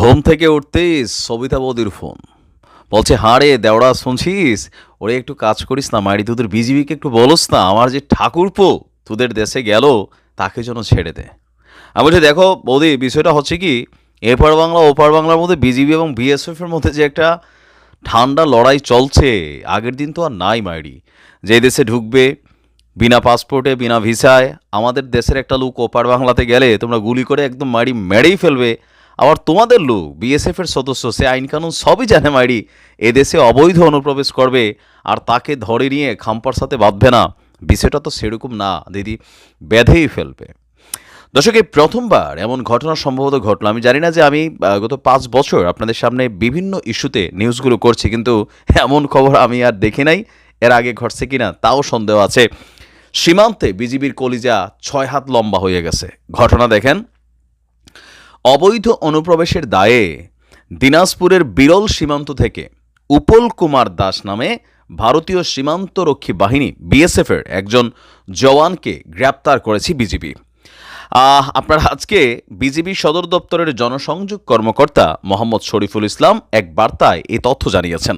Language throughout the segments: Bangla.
ঘুম থেকে উঠতেই সবিতা বৌদির ফোন। বলছে হাঁড়ে দেওড়া শুনছিস? ওরে একটু কাজ করিস না, মাইরি, তোদের বিজিবিকে একটু বলস না, আমার যে ঠাকুরপো তোদের দেশে গেল, তাকে যেন ছেড়ে দে। আমি বলছি, দেখো বৌদি, বিষয়টা হচ্ছে কি, এপার বাংলা, ওপার বাংলার মধ্যে বিজিবি এবং বিএসএফের মধ্যে যে একটা ঠান্ডা লড়াই চলছে, আগের দিন তো আর নাই মাইরি। যে দেশে ঢুকবে, বিনা পাসপোর্টে, বিনা ভিসায়, আমাদের দেশের একটা লোক ওপার বাংলাতে গেলে তোমরা গুলি করে একদম মারি মেরেই ফেলবে আবার তোমাদের লোক বিএসএফ এর সদস্য, সে আইন কানুন সবই জানে মারি এদেশে অবৈধ অনুপ্রবেশ করবে, আর তাকে ধরে নিয়ে খাম্পার সাথে বাঁধবে না। বিষয়টা তো সেরকম না, দিদি, বেঁধেই ফেলবে। দর্শক, এই প্রথমবার এমন ঘটনা সম্ভবত ঘটলো। আমি জানি না যে আমি গত পাঁচ বছর আপনাদের সামনে বিভিন্ন ইস্যুতে নিউজগুলো করছি, কিন্তু এমন খবর আমি আর দেখি নাই। এর আগে ঘটছে কিনা, তাও সন্দেহ আছে। সীমান্তে বিজিবির কলিজা ছয় হাত লম্বা হয়ে গেছে। ঘটনা দেখেন। অবৈধ অনুপ্রবেশের দায়ে দিনাজপুরের বিরল সীমান্ত থেকে উপল কুমার দাস নামে ভারতীয় সীমান্তরক্ষী বাহিনী বিএসএফের একজন জওয়ানকে গ্রেপ্তার করেছে বিজিবি। আপনার আজকে বিজিবি সদর দপ্তরের জনসংযোগ কর্মকর্তা মোহাম্মদ শরীফুল ইসলাম এক বার্তায় এই তথ্য জানিয়েছেন।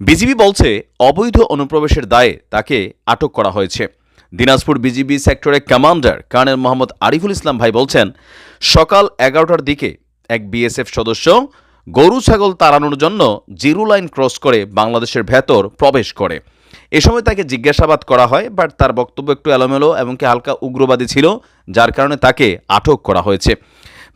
বিজিবি বলছে, অবৈধ অনুপ্রবেশের দায়ে তাকে আটক করা হয়েছে। দিনাজপুর বিজিবি সেক্টরের কমান্ডার কর্নেল মোহাম্মদ আরিফুল ইসলাম ভাই বলছেন, সকাল এগারোটার দিকে এক বিএসএফ সদস্য গরু ছাগল তাড়ানোর জন্য জিরো লাইন ক্রস করে বাংলাদেশের ভেতর প্রবেশ করে। এ সময় তাকে জিজ্ঞাসাবাদ করা হয়, বাট তার বক্তব্য একটু এলোমেলো এবং কি হালকা উগ্রবাদী ছিল, যার কারণে তাকে আটক করা হয়েছে।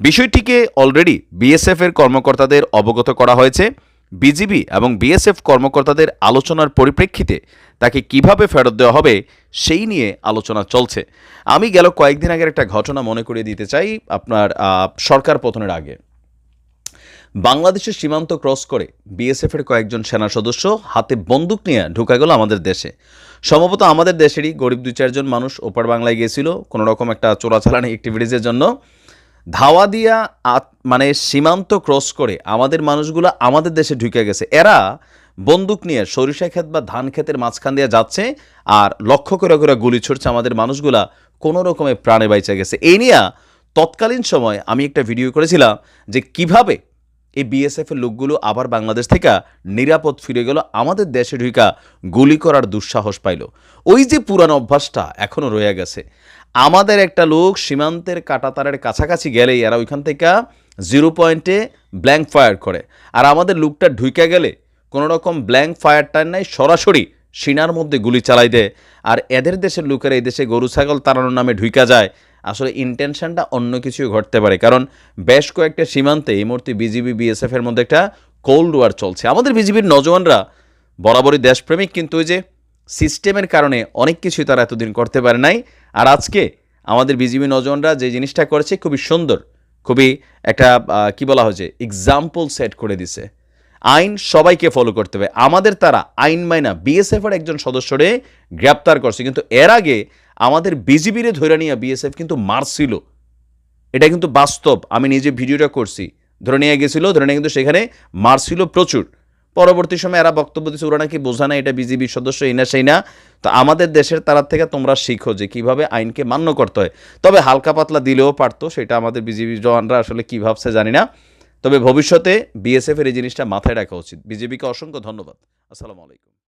বিষয়টিকে অলরেডি বিএসএফ এর কর্মকর্তাদের অবগত করা হয়েছে। বিজিবি এবং বিএসএফ কর্মকর্তাদের আলোচনার পরিপ্রেক্ষিতে তাকে কীভাবে ফেরত দেওয়া হবে সেই নিয়ে আলোচনা চলছে। আমি গেল কয়েকদিন আগের একটা ঘটনা মনে করিয়ে দিতে চাই আপনার সরকার পতনের আগে। বাংলাদেশের সীমান্ত ক্রস করে বিএসএফ এর কয়েকজন সেনা সদস্য হাতে বন্দুক নিয়ে ঢুকা গেল আমাদের দেশে। সম্ভবত আমাদের দেশেরই গরিব দুই চারজন মানুষ ওপার বাংলায় গিয়েছিল। কোনো রকম একটা চোরাচালানি অ্যাক্টিভিটিসের জন্য। ধাওয়া দিয়া মানে সীমান্ত ক্রস করে আমাদের মানুষগুলো আমাদের দেশে ঢুকে গেছে। এরা বন্দুক নিয়ে সরিষা ক্ষেত বা ধান ক্ষেতের মাঝখান দিয়ে যাচ্ছে আর লক্ষ্য করে করে গুলি ছুটছে আমাদের মানুষগুলা, কোনো রকমে প্রাণে বাইচা গেছে। এই নিয়ে তৎকালীন সময় আমি একটা ভিডিও করেছিলাম যে কীভাবে এই বিএসএফ এর লোকগুলো আবার বাংলাদেশ থেকে নিরাপদ ফিরে গেল, আমাদের দেশে ঢুকা গুলি করার দুঃসাহস পাইল। ওই যে পুরানো অভ্যাসটা এখনও রয়ে গেছে। আমাদের একটা লোক সীমান্তের কাটাতারের কাছাকাছি গেলেই এরা ওইখান থেকে জিরো পয়েন্টে ব্ল্যাঙ্ক ফায়ার করে। আর আমাদের লোকটা ঢুকে গেলে কোনো রকম ব্ল্যাঙ্ক ফায়ারটার নাই, সরাসরি সিনার মধ্যে গুলি চালাই দেয়। আর এদের দেশের লোকেরা এই দেশে গরু, ছাগল তাড়ানোর নামে ঢুইকা যায়। আসলে ইন্টেনশনটা অন্য কিছু ঘটতে পারে। কারণ বেশ কয়েকটা সীমান্তে এই মুহূর্তে বিজিবি বিএসএফ এর মধ্যে একটা কোল্ড ওয়ার চলছে। আমাদের বিজিবির নজওয়ানরা বরাবরই দেশপ্রেমিক, কিন্তু ওই যে সিস্টেমের কারণে অনেক কিছুই তারা এতদিন করতে পারে নাই। আর আজকে আমাদের বিজিবি নজওয়ানরা যে জিনিসটা করেছে খুবই সুন্দর, খুবই একটা কি বলা হয়েছে এক্সাম্পল সেট করে দিছে। আইন সবাইকে ফলো করতে হবে। আমাদের তারা আইন মাইনা বিএসএফ এর একজন সদস্যরে গ্রেপ্তার করছে। কিন্তু এর আগে আমাদের বিজিবিরে ধরে নিয়ে বিএসএফ কিন্তু মারছিল। এটা কিন্তু বাস্তব। আমি নিজে ভিডিওটা করছি। ধরে নিয়ে গেছিল, ধরে নিয়ে কিন্তু সেখানে মারছিল প্রচুর। পরবর্তী সময় এরা বক্তব্য দিচ্ছে ওরা নাকি বোঝা না এটা বিজিবির সদস্য, এই না সেই না। তো আমাদের দেশের তারার থেকে তোমরা শিখো যে কীভাবে আইনকে মান্য করতে হয়। তবে হালকা পাতলা দিলেও পারতো, সেটা আমাদের বিজিবি জওয়ানরা আসলে কী ভাবছে জানি না। তবে ভবিষ্যতে বিএসএফের এই জিনিসটা মাথায় রাখা উচিত। বিজেপিকে অসংখ্য ধন্যবাদ। আসসালামু আলাইকুম।